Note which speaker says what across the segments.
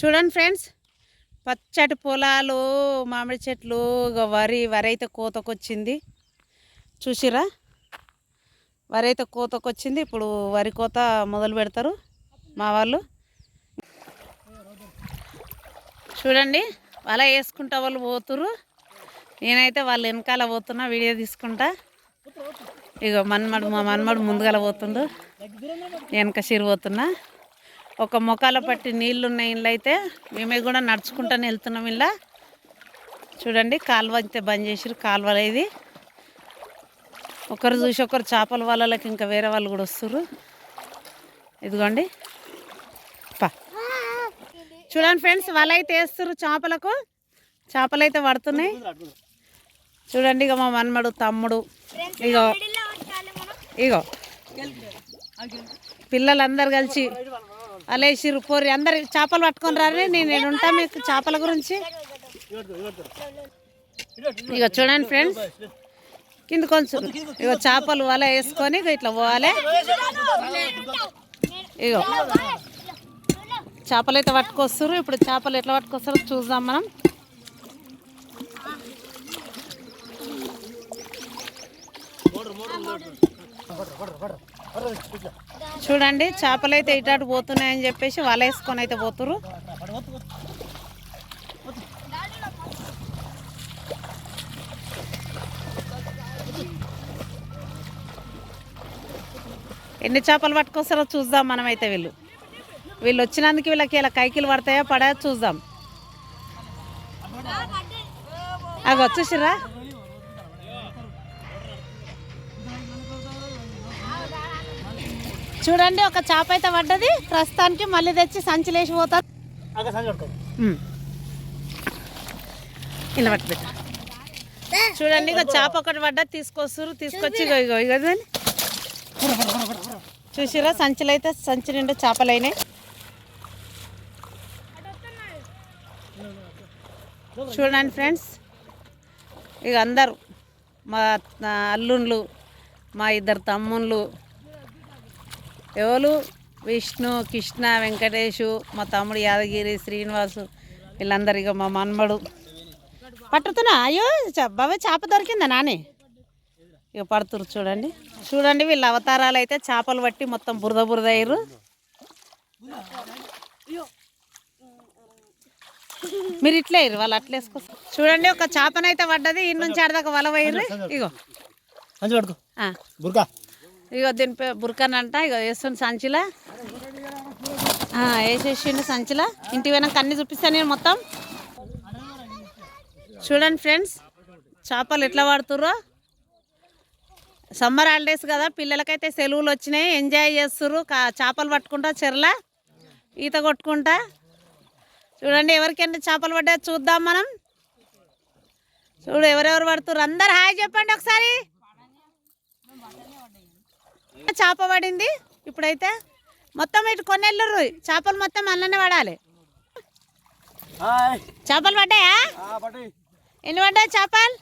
Speaker 1: చూడండి ఫ్రెండ్స్ పచ్చటి పొలాలు మామిడి చెట్లు ఇగ వరి వరి అయితే కోతకొచ్చింది. చూసిరా వరి అయితే కోతకొచ్చింది ఇప్పుడు వరి కోత మొదలు పెడతారు మా వాళ్ళు. చూడండి వల వేసుకుంటా వాళ్ళు పోతురు నేనైతే వాళ్ళ వెనకాల పోతున్నా వీడియో తీసుకుంటా. ఇక మన్మడు మా మన్మడు ముందుగాల పోతుండు. వెనక సిరిపోతున్నా ఒక మొక్కల పట్టి నీళ్ళు ఇళ్ళు అయితే మేమే కూడా నడుచుకుంటానే వెళ్తున్నాం ఇలా చూడండి కాలువ అయితే బంద్ చేసిరు కాలువలేది ఇది. ఒకరు చూసి ఒకరు చేపల వాళ్ళకి ఇంకా వేరే వాళ్ళు కూడా వస్తారు ఇదిగోండి. పా. చూడండి ఫ్రెండ్స్ వల అయితే వేస్తారు చేపలకు. చేపలు అయితే పడుతున్నాయి. చూడండి ఇక మా మన్మడు తమ్ముడు. ఇగో. ఇగో. పిల్లలందరూ కలిసి అలేసిరు పోరి అందరు చేపలు పట్టుకొని రారు. నేను ఉంటా మీకు చేపల గురించి. ఇక చూడండి ఫ్రెండ్స్. కింద కొంచెం ఇగో చేపలు వల వేసుకొని ఇట్లా పోవాలి. ఇగో చేపలు అయితే పట్టుకొస్తారు ఇప్పుడు చేపలు ఎట్లా పట్టుకొస్తారో చూద్దాం మనం. చూడండి చేపలు అయితే ఇటాటు పోతున్నాయని చెప్పేసి వల వేసుకొని అయితే పోతురు ఎన్ని చేపలు పట్టుకొస్తారో చూద్దాం మనమైతే వీళ్ళు. వీళ్ళు వచ్చినందుకు వీళ్ళకి ఇలా కైకిలు పడతాయో పడా చూద్దాం. అవి వచ్చేసిరా చూడండి ఒక చేప అయితే పడ్డది. ప్రస్తుతానికి మళ్ళీ తెచ్చి సంచిలేసి పోతారు. ఇలా చూడండి ఇక చేప ఒకటి పడ్డది తీసుకొస్తారు తీసుకొచ్చి ఇగో ఇగో ఇగో ఇదండి చూసిరా సంచులు అయితే సంచి నిండా చేపలు అయినాయి. చూడండి ఫ్రెండ్స్ ఇక అందరు మా అల్లుండ్లు మా ఇద్దరు తమ్ముళ్ళు ఎవరు? విష్ణు కృష్ణ వెంకటేషు మా తమ్ముడు యాదగిరి శ్రీనివాసు వీళ్ళందరూ ఇక మా మన్మడు. పట్టుతున్నా? అయ్యో బాబాయ్ చేప దొరికిందా నాని? ఇక పడుతురు చూడండి. చూడండి వీళ్ళ అవతారాలు అయితే చేపలు పట్టి మొత్తం బురద బురద అయ్యారు మీరు ఇట్లే అయ్యారు వాళ్ళు అట్లా వేసుకో చూడండి ఒక చేపనైతే పడ్డది ఈ నుంచి ఆడదాకా వల ఇగో.
Speaker 2: ఇక
Speaker 1: ఇగో దీని పేరు బుర్కన్ అంట ఇగో వేస్తుంది సంచిలా. వేసేసిండు సంచిలా. ఇంటి వెనక అన్ని చూపిస్తాను నేను మొత్తం. చూడండి ఫ్రెండ్స్ చేపలు ఎట్లా వాడుతుర్రో సమ్మర్ హాలిడేస్ కదా పిల్లలకైతే సెలవులు వచ్చినాయి. ఎంజాయ్ చేస్తుర్రు. కా చేపలు పట్టుకుంటా చెర్ల. ఈత కొట్టుకుంటా. చూడండి ఎవరికైనా చేపలు పడ్డా చూద్దాం మనం. చూడు ఎవరెవరు పడుతుర్రు. అందరు హాయ్ చెప్పండి ఒకసారి. చేప పడింది? ఇప్పుడైతే మొత్తం ఇటు కొన్నెళ్ళరు చేపలు మొత్తం అల్లనే పడాలి.
Speaker 2: హాయ్.
Speaker 1: చేపలు పడ్డాయా? ఎన్ని పడ్డాయి చేపలు?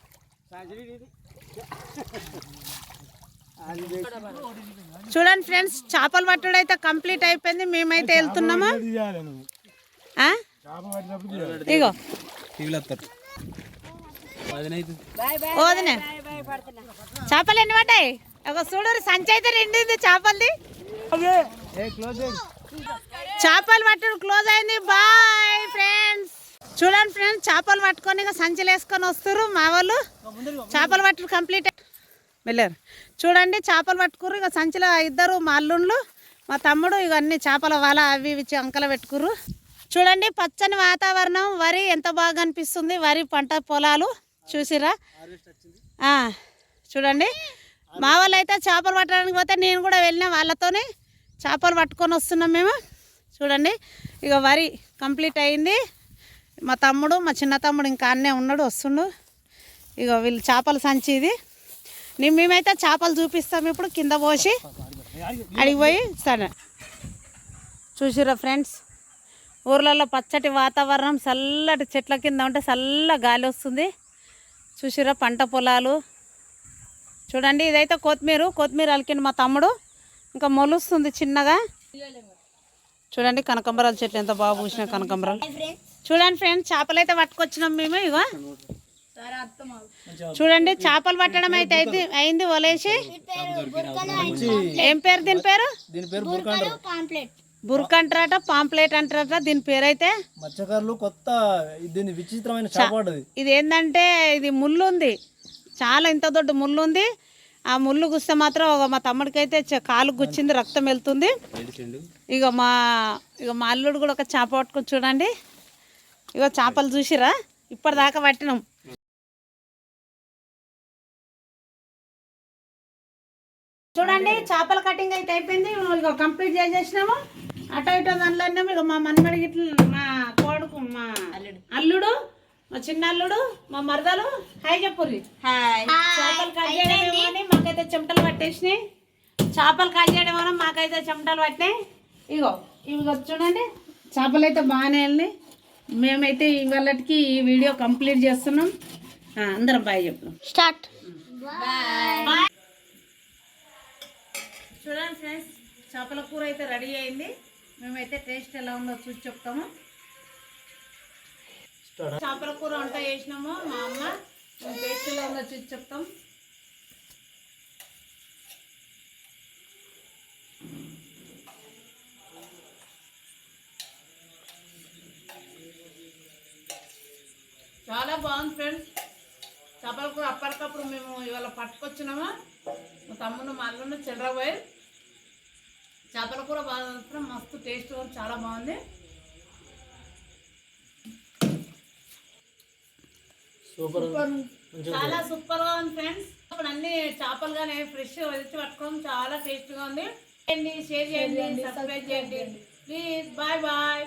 Speaker 1: చూడండి ఫ్రెండ్స్ చేపలు పట్టుడు అయితే కంప్లీట్ అయిపోయింది. మేమైతే వెళ్తున్నాము. ఆ? ఇగో. ఓదినే. చేపలు ఎన్ని పడ్డాయి? ఒక సంచి అయితే రెండింది చేపలది. చేపలు పట్టుడు క్లోజ్ అయింది. బాయ్ ఫ్రెండ్స్ చూడండి ఫ్రెండ్స్ చేపలు పట్టుకొని ఇక సంచులు వేసుకొని వస్తారు మా వాళ్ళు. చేపలు పట్టుడు కంప్లీట్ వెళ్ళారు. చూడండి చేపలు పట్టుకుర్రు ఇక సంచిలో ఇద్దరు మా అల్లుండ్లు మా తమ్ముడు ఇక అన్ని చేపల వల అవి ఇవి అంకల పెట్టుకుర్రు. చూడండి పచ్చని వాతావరణం వరి ఎంత బాగా అనిపిస్తుంది వరి పంట పొలాలు చూసిరా ఆ, చూడండి. మా వాళ్ళు అయితే చేపలు పట్టడానికి పోతే నేను కూడా వెళ్ళిన వాళ్ళతోనే. చేపలు పట్టుకొని వస్తున్నాం మేము. చూడండి ఇక వరి కంప్లీట్ అయింది. మా తమ్ముడు మా చిన్న తమ్ముడు ఇంకా అన్నే ఉన్నాడు వస్తుండు. ఇక వీళ్ళు చేపల సంచి ఇది. నేను మేమైతే చేపలు చూపిస్తాం ఇప్పుడు కింద పోసి అడిగిపోయి సరే చూసిరా ఫ్రెండ్స్ ఊర్లలో పచ్చటి వాతావరణం చల్లటి చెట్ల కింద ఉంటే చల్ల గాలి వస్తుంది. చూసిరా పంట పొలాలు చూడండి ఇదైతే కొత్తిమీర. కొత్తిమీర అలికింది మా తమ్ముడు. ఇంకా మొలుస్తుంది చిన్నగా. చూడండి కనకంబరాల చెట్లు ఎంత బాగా పూసిన కనకంబరాలు. చూడండి ఫ్రెండ్స్ చేపలు అయితే పట్టుకొచ్చినాం మేము ఇగో. చూడండి చేపలు పట్టడం అయితే అయితే అయింది వలేసి. ఏం పేరు దీని పేరు?
Speaker 2: దీని పేరు బుర్కా అంటారు
Speaker 1: బుర్క్ అంటారట పాంప్లెట్ అంటారట దీని పేరు అయితే
Speaker 2: మత్స్యకారులు కొత్త దీని విచిత్రమైన
Speaker 1: ఇది ఏంటంటే ఇది ముళ్ళు ఉంది. చాలా ఇంత దొడ్డు ముళ్ళు ఉంది. ఆ ముళ్ళు గుస్తే మాత్రం ఒక మా తమ్ముడికి అయితే చ- కాలు గుచ్చింది రక్తం వెళ్తుంది. ఇక మా ఇక మా అల్లుడు కూడా ఒక చేప పట్టుకొని చూడండి. ఇక చేపలు చూసిరా? ఇప్పటిదాకా పట్టినాం. చూడండి చేపల కటింగ్ అయితే అయిపోయింది. ఇక కంప్లీట్ చేసేసినాము. అటో ఇటో దానిలో ఇక మా మన్మడి గిట్ల మా కోడుకు మా అల్లుడు. మా చిన్న అల్లుడు మా మరదలు. హాయ్ చెప్పుర్రి. చేపలు కట్ చేయడం అని మాకైతే చెమటలు పట్టేసినాయి. చేపలు కట్ చేయడం మాకైతే చెమటలు పట్టినాయి. ఇగో ఇవి చూడండి. చేపలు అయితే బాగానే వెళ్ళినాయి మేమైతే ఇవాళకి ఈ వీడియో కంప్లీట్ చేస్తున్నాం. అందరం బాయ్ చెప్పు.
Speaker 3: స్టార్ట్.
Speaker 1: చూడండి ఫ్రెండ్స్ చేపల కూర అయితే రెడీ అయింది. మేమైతే టేస్ట్ ఎలా ఉందో చూసి చెప్తాము. చేపల కూర వంట చేసినాము మా అమ్మ. మేము ఉందో చూసి చెప్తాం. చాలా బాగుంది ఫ్రెండ్స్. చేపల కూర అప్పటికప్పుడు మేము ఇవాళ పట్టుకొచ్చినామా. మా తమ్ముడు మా అల్లుడు చిల్లరపోయి చేపల కూర బాగా మాత్రం మస్తు టేస్ట్ చాలా బాగుంది.
Speaker 2: సూపర్
Speaker 1: చాలా సూపర్గా ఉంది ఫ్రెండ్స్. ఇప్పుడు అన్ని చేపలు కానీ ఫ్రెష్ వచ్చి పట్టుకోవడం చాలా టేస్ట్గా ఉంది. షేర్ చేయండి సబ్స్క్రైబ్ చేయండి. Please bye bye.